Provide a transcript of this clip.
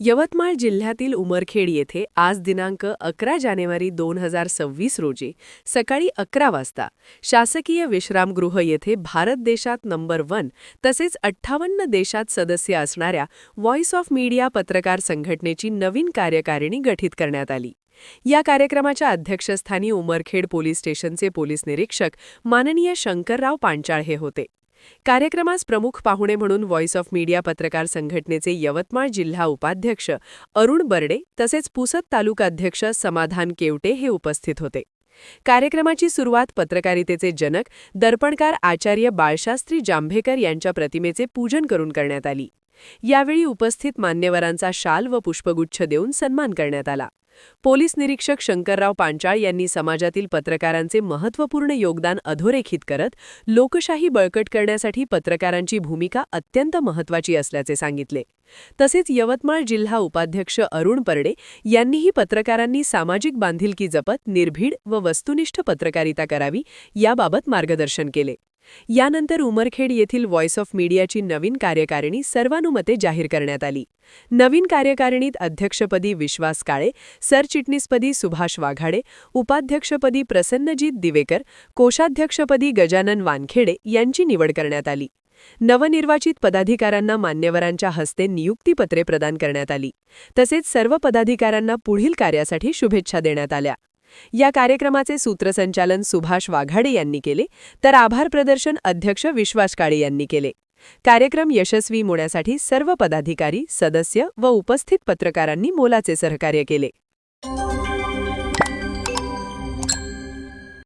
यवतमाळ जिल्ह्यातील उमरखेड येथे आज दिनांक अकरा जानेवारी दोन हजार सव्वीस रोजी सकाळी अकरा वाजता शासकीय विश्रामगृह येथे भारत देशात नंबर वन तसेच अठ्ठावन्न देशात सदस्य असणाऱ्या व्हॉइस ऑफ मीडिया पत्रकार संघटनेची नवीन कार्यकारिणी गठीत करण्यात आली. या कार्यक्रमाच्या अध्यक्षस्थानी उमरखेड पोलीस स्टेशनचे पोलीस निरीक्षक माननीय शंकरराव पांचाळ हे होते. कार्यक्रमास प्रमुख पाहुणे म्हणून व्हॉइस ऑफ मीडिया पत्रकार संघटनेचे यवतमाळ जिल्हा उपाध्यक्ष अरुण बर्डे तसेच पुसद तालुकाध्यक्ष समाधान केवटे हे उपस्थित होते. कार्यक्रमाची सुरुवात पत्रकारितेचे जनक दर्पणकार आचार्य बाळशास्त्री जांभेकर यांच्या प्रतिमेचे पूजन करून करण्यात आली. यावेळी उपस्थित मान्यवरांचा शाल व पुष्पगुच्छ देऊन सन्मान करण्यात आला. पोलीस निरीक्षक शंकरराव पांचाळ यांनी समाजातील पत्रकारांचे महत्त्वपूर्ण योगदान अधोरेखित करत लोकशाही बळकट करण्यासाठी पत्रकारांची भूमिका अत्यंत महत्त्वाची असल्याचे सांगितले. तसेच यवतमाळ जिल्हा उपाध्यक्ष अरुण परडे यांनीही पत्रकारांनी सामाजिक बांधिलकी जपत निर्भीड व वस्तुनिष्ठ पत्रकारिता करावी याबाबत मार्गदर्शन केले. यानंतर उमरखेड येथील व्हॉइस ऑफ मीडियाची नवीन कार्यकारिणी सर्वानुमते जाहीर करण्यात आली. नवीन कार्यकारिणीत अध्यक्षपदी विश्वास काळे सरचिटणीसपदी सुभाष वाघाडे उपाध्यक्षपदी प्रसन्नजीत दिवेकर कोषाध्यक्षपदी गजानन वानखेडे यांची निवड करण्यात आली. नवनिर्वाचित पदाधिकाऱ्यांना मान्यवरांच्या हस्ते नियुक्तीपत्रे प्रदान करण्यात आली. तसेच सर्व पदाधिकाऱ्यांना पुढील कार्यासाठी शुभेच्छा देण्यात आल्या. या कार्यक्रमाचे सूत्रसंचालन सुभाष वाघाडे यांनी केले तर आभार प्रदर्शन अध्यक्ष विश्वास काळे यांनी केले. कार्यक्रम यशस्वी होण्यासाठी सर्व पदाधिकारी सदस्य व उपस्थित पत्रकारांनी मोलाचे सहकार्य केले.